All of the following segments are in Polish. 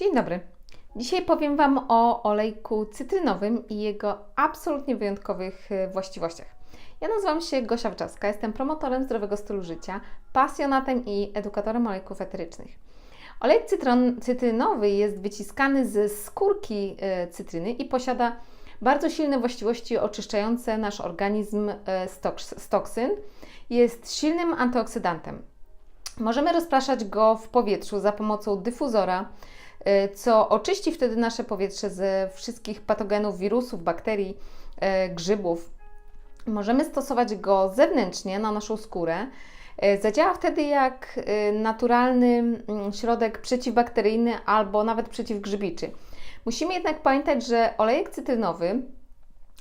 Dzień dobry. Dzisiaj powiem Wam o olejku cytrynowym i jego absolutnie wyjątkowych e, właściwościach. Ja nazywam się Gosia Wczawska, jestem promotorem zdrowego stylu życia, pasjonatem i edukatorem olejków eterycznych. Olej cytron, cytrynowy jest wyciskany ze skórki e, cytryny i posiada bardzo silne właściwości oczyszczające nasz organizm e, z, toks, z toksyn. Jest silnym antyoksydantem. Możemy rozpraszać go w powietrzu za pomocą dyfuzora, co oczyści wtedy nasze powietrze ze wszystkich patogenów, wirusów, bakterii, y, grzybów. Możemy stosować go zewnętrznie na naszą skórę. Y, Zadziała wtedy jak naturalny mm, środek przeciwbakteryjny albo nawet przeciwgrzybiczy. Musimy jednak pamiętać, że olejek cytrynowy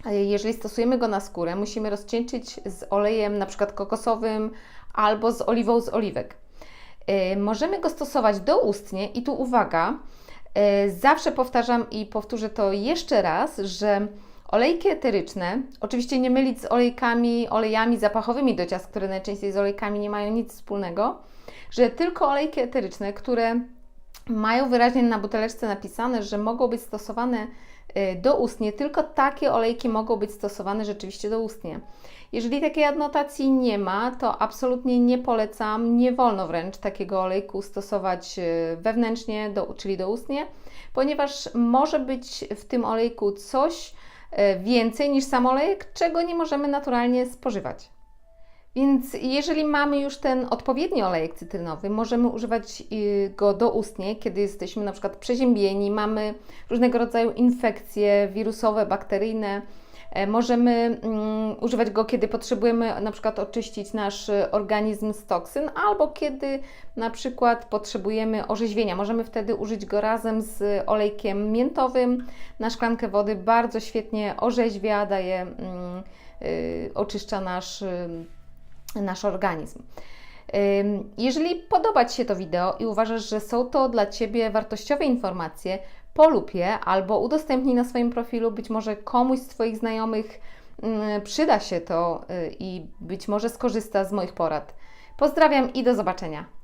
jeżeli stosujemy go na skórę, musimy rozcieńczyć z olejem na przykład kokosowym albo z oliwą z oliwek. Yy, Możemy go stosować doustnie i tu uwaga, yy, zawsze powtarzam i powtórzę to jeszcze raz, że olejki eteryczne, oczywiście nie mylić z olejkami, olejami zapachowymi do ciast, które najczęściej z olejkami nie mają nic wspólnego, że tylko olejki eteryczne, które mają wyraźnie na buteleczce napisane, że mogą być stosowane y, doustnie, tylko takie olejki mogą być stosowane rzeczywiście doustnie. Jeżeli takiej adnotacji nie ma, to absolutnie nie polecam, nie wolno wręcz takiego olejku stosować y, wewnętrznie, do, czyli doustnie, ponieważ może być w tym olejku coś y, więcej niż sam olejek, czego nie możemy naturalnie spożywać. Więc jeżeli mamy już ten odpowiedni olejek cytrynowy, możemy używać y, go doustnie, kiedy jesteśmy na przykład przeziębieni, mamy różnego rodzaju infekcje wirusowe, bakteryjne. E, Możemy mm, używać go, kiedy potrzebujemy na przykład oczyścić nasz y, organizm z toksyn, albo kiedy na przykład potrzebujemy orzeźwienia. Możemy wtedy użyć go razem z olejkiem miętowym na szklankę wody. Bardzo świetnie orzeźwia, daje, mm, y, oczyszcza nasz nasz organizm. Jeżeli podoba Ci się to wideo i uważasz, że są to dla Ciebie wartościowe informacje, polub je albo udostępnij na swoim profilu. Być może komuś z Twoich znajomych przyda się to y, i być może skorzysta z moich porad. Pozdrawiam i do zobaczenia.